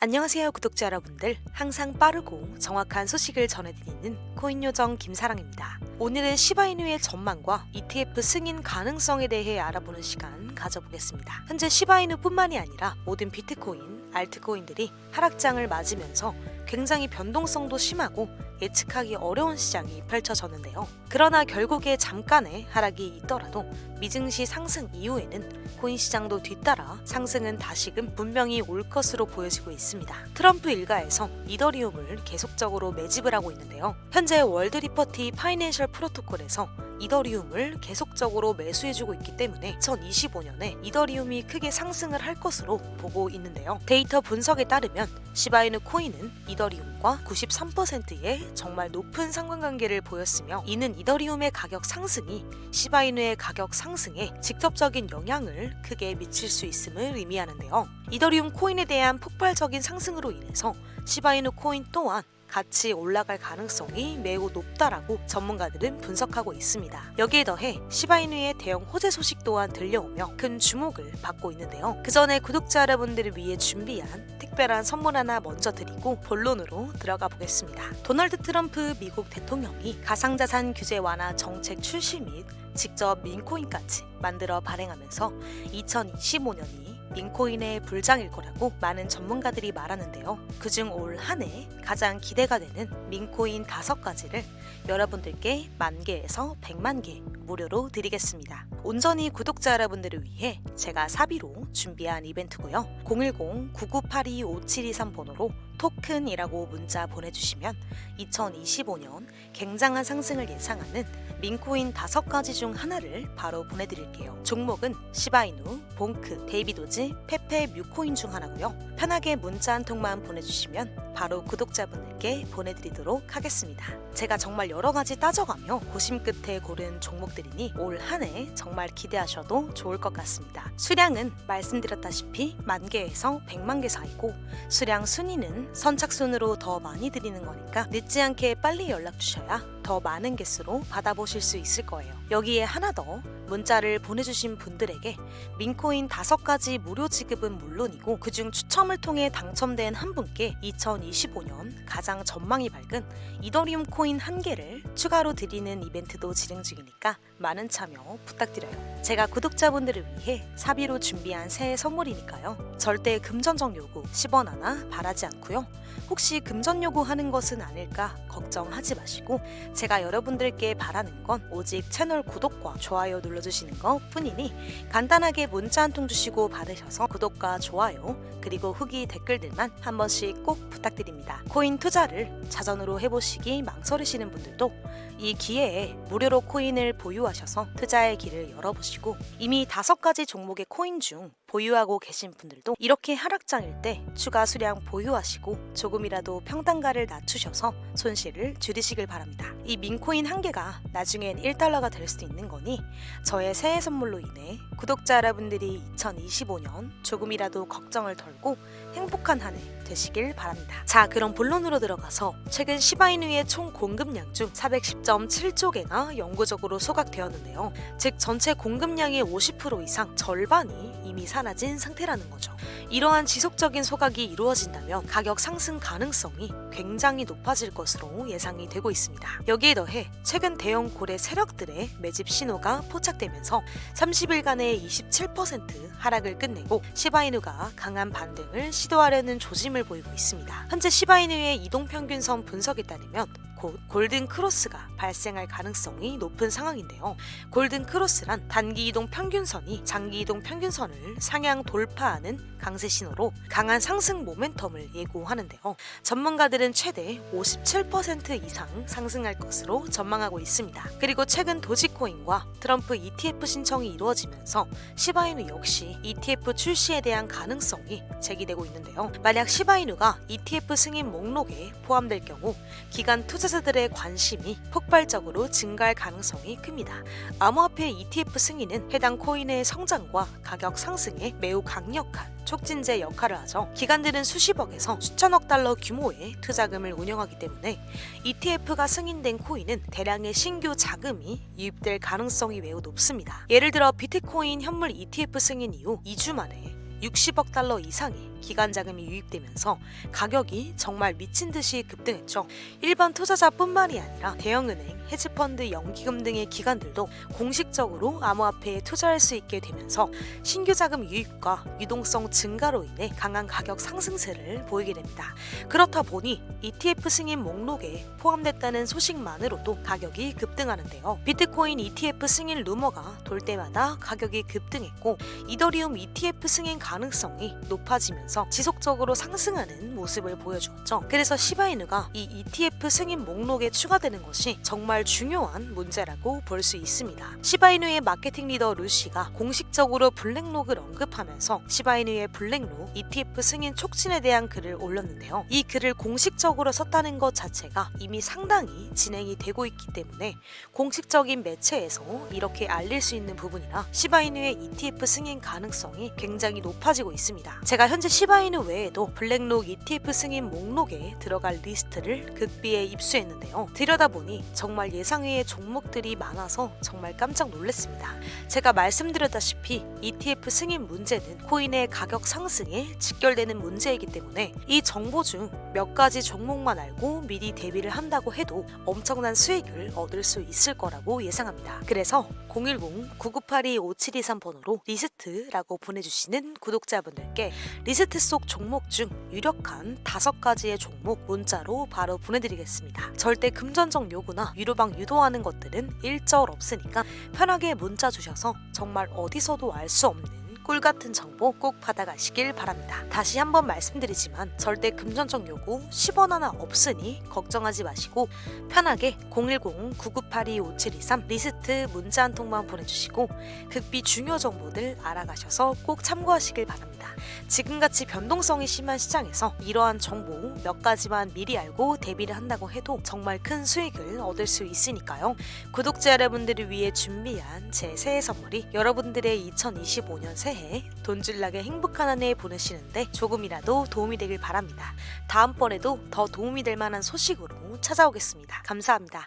안녕하세요 구독자 여러분들 항상 빠르고 정확한 소식을 전해드리는 코인 요정 김사랑입니다. 오늘은 시바이누의 전망과 ETF 승인 가능성에 대해 알아보는 시간 가져보겠습니다. 현재 시바이누뿐만이 아니라 모든 비트코인, 알트코인들이 하락장을 맞으면서 굉장히 변동성도 심하고 예측하기 어려운 시장이 펼쳐졌는데요. 그러나 결국에 잠깐의 하락이 있더라도 미증시 상승 이후에는 코인 시장도 뒤따라 상승은 다시금 분명히 올 것으로 보여지고 있습니다. 트럼프 일가에서 이더리움을 계속적으로 매집을 하고 있는데요. 현재 월드 리퍼티 파이낸셜 프로토콜에서 이더리움을 계속적으로 매수해주고 있기 때문에 2025년에 이더리움이 크게 상승을 할 것으로 보고 있는데요. 데이터 분석에 따르면 시바이누 코인은 이더리움과 93%의 정말 높은 상관관계를 보였으며 이는 이더리움의 가격 상승이 시바이누의 가격 상승에 직접적인 영향을 크게 미칠 수 있음을 의미하는데요. 이더리움 코인에 대한 폭발적인 상승으로 인해서 시바이누 코인 또한 같이 올라갈 가능성이 매우 높다라고 전문가들은 분석하고 있습니다. 여기에 더해 시바이누의 대형 호재 소식 또한 들려오며 큰 주목을 받고 있는데요. 그 전에 구독자 여러분들을 위해 준비한 특별한 선물 하나 먼저 드리고 본론으로 들어가 보겠습니다. 도널드 트럼프 미국 대통령이 가상자산 규제 완화 정책 출시 및 직접 민코인까지 만들어 발행하면서 2025년이 민코인의 불장일 거라고 많은 전문가들이 말하는데요. 그중 올 한 해 가장 기대가 되는 민코인 다섯 가지를 여러분들께 만 개에서 100만 개 무료로 드리겠습니다. 온전히 구독자 여러분들을 위해 제가 사비로 준비한 이벤트고요. 010-9982-5723 번호로 토큰이라고 문자 보내주시면 2025년 굉장한 상승을 예상하는 민코인 다섯 가지 중 하나를 바로 보내드릴게요. 종목은 시바이누, 봉크, 데이비도즈, 페페, 뮤코인 중 하나고요. 편하게 문자 한 통만 보내주시면 바로 구독자분들께 보내드리도록 하겠습니다. 제가 정말 여러 가지 따져가며 고심 끝에 고른 종목들이니 올 한 해 정말 기대하셔도 좋을 것 같습니다. 수량은 말씀드렸다시피 만 개에서 100만 개 사이고 수량 순위는 선착순으로 더 많이 드리는 거니까 늦지 않게 빨리 연락 주셔야 더 많은 개수로 받아보실 수 있을 거예요. 여기에 하나 더 문자를 보내주신 분들에게 민코인 다섯 가지 무료 지급은 물론이고 그중 추첨을 통해 당첨된 한 분께 2025년 가장 전망이 밝은 이더리움 코인 한 개를 추가로 드리는 이벤트도 진행 중이니까 많은 참여 부탁드려요. 제가 구독자분들을 위해 사비로 준비한 새해 선물이니까요. 절대 금전적 요구 10원 하나 바라지 않고요. 혹시 금전 요구하는 것은 아닐까 걱정하지 마시고 제가 여러분들께 바라는 건 오직 채널 구독과 좋아요 눌러주시는 것 뿐이니 간단하게 문자 한 통 주시고 받으셔서 구독과 좋아요 그리고 후기 댓글들만 한 번씩 꼭 부탁드립니다. 코인 투자를 자전으로 해보시기 망설이시는 분들도 이 기회에 무료로 코인을 보유하셔서 투자의 길을 열어보시고 이미 다섯 가지 종목의 코인 중 보유하고 계신 분들도 이렇게 하락장일 때 추가 수량 보유하시고 조금이라도 평단가를 낮추셔서 손실을 줄이시길 바랍니다. 이 민코인 한 개가 나중엔 1달러가 될 수도 있는 거니 저의 새해 선물로 인해 구독자 여러분들이 2025년 조금이라도 걱정을 덜고 행복한 한 해 되시길 바랍니다. 자, 그럼 본론으로 들어가서 최근 시바이누의 총 공급량 중 410.7조 개가 영구적으로 소각되었는데요. 즉 전체 공급량의 50% 이상 절반이 이미 사라진 상태라는 거죠. 이러한 지속적인 소각이 이루어진다면 가격 상승 가능성이 굉장히 높아질 것으로 예상이 되고 있습니다. 여기에 더해 최근 대형 고래 세력들의 매집 신호가 포착되면서 30일간의 27% 하락을 끝내고 시바이누가 강한 반등을 시도하려는 조짐을 보이고 있습니다. 현재 시바이누의 이동 평균선 분석에 따르면 곧 골든 크로스가 발생할 가능성이 높은 상황인데요. 골든 크로스란 단기 이동 평균선이 장기 이동 평균선을 상향 돌파하는 강세 신호로 강한 상승 모멘텀을 예고하는데요. 전문가들은 최대 57% 이상 상승할 것으로 전망하고 있습니다. 그리고 최근 도지코인과 트럼프 ETF 신청이 이루어지면서 시바이누 역시 ETF 출시에 대한 가능성이 제기되고 있는데요. 만약 시바이누가 ETF 승인 목록에 포함될 경우 기관 투자 자들의 관심이 폭발적으로 증가할 가능성이 큽니다. 암호화폐 ETF 승인은 해당 코인의 성장과 가격 상승에 매우 강력한 촉진제 역할을 하죠. 기관들은 수십억에서 수천억 달러 규모의 투자금을 운영하기 때문에 ETF가 승인된 코인은 대량의 신규 자금이 유입될 가능성이 매우 높습니다. 예를 들어 비트코인 현물 ETF 승인 이후 2주 만에 60억 달러 이상의 기관 자금이 유입되면서 가격이 정말 미친 듯이 급등했죠. 일반 투자자뿐만이 아니라 대형은행, 헤지펀드, 연기금 등의 기관들도 공식적으로 암호화폐에 투자할 수 있게 되면서 신규 자금 유입과 유동성 증가로 인해 강한 가격 상승세를 보이게 됩니다. 그렇다 보니 ETF 승인 목록에 포함됐다는 소식만으로도 가격이 급등하는데요. 비트코인 ETF 승인 루머가 돌 때마다 가격이 급등했고 이더리움 ETF 승인 가능성이 높아지면서 지속적으로 상승하는 모습을 보여주었죠. 그래서 시바이누가 이 ETF 승인 목록에 추가되는 것이 정말 중요한 문제라고 볼 수 있습니다. 시바이누의 마케팅 리더 루시가 공식적으로 블랙록을 언급하면서 시바이누의 블랙록 ETF 승인 촉진에 대한 글을 올렸는데요. 이 글을 공식적으로 썼다는 것 자체가 이미 상당히 진행이 되고 있기 때문에 공식적인 매체에서 이렇게 알릴 수 있는 부분이라 시바이누의 ETF 승인 가능성이 굉장히 높아지고 있습니다. 제가 현재 시바이누 외에도 블랙록 ETF 승인 목록에 들어갈 리스트를 극비에 입수했는데요. 들여다보니 정말 예상외의 종목들이 많아서 정말 깜짝 놀랐습니다. 제가 말씀드렸다시피 ETF 승인 문제는 코인의 가격 상승에 직결되는 문제이기 때문에 이 정보 중 몇 가지 종목만 알고 미리 대비를 한다고 해도 엄청난 수익을 얻을 수 있을 거라고 예상합니다. 그래서 010-9982-5723 번호로 리스트라고 보내주시는 구독자분들께 리스트 속 종목 중 유력한 다섯 가지의 종목 문자로 바로 보내드리겠습니다. 절대 금전적 요구나 유료방 유도하는 것들은 일절 없으니까 편하게 문자 주셔서 정말 어디서도 알 수 없는 꿀 같은 정보 꼭 받아가시길 바랍니다. 다시 한번 말씀드리지만 절대 금전적 요구 10원 하나 없으니 걱정하지 마시고 편하게 010-9982-5723 리스트 문자 한 통만 보내주시고 극비 중요 정보들 알아가셔서 꼭 참고하시길 바랍니다. 지금같이 변동성이 심한 시장에서 이러한 정보 몇 가지만 미리 알고 대비를 한다고 해도 정말 큰 수익을 얻을 수 있으니까요. 구독자 여러분들을 위해 준비한 제 새해 선물이 여러분들의 2025년 새해 돈줄나게 행복한 한 해 보내시는데 조금이라도 도움이 되길 바랍니다. 다음번에도 더 도움이 될 만한 소식으로 찾아오겠습니다. 감사합니다.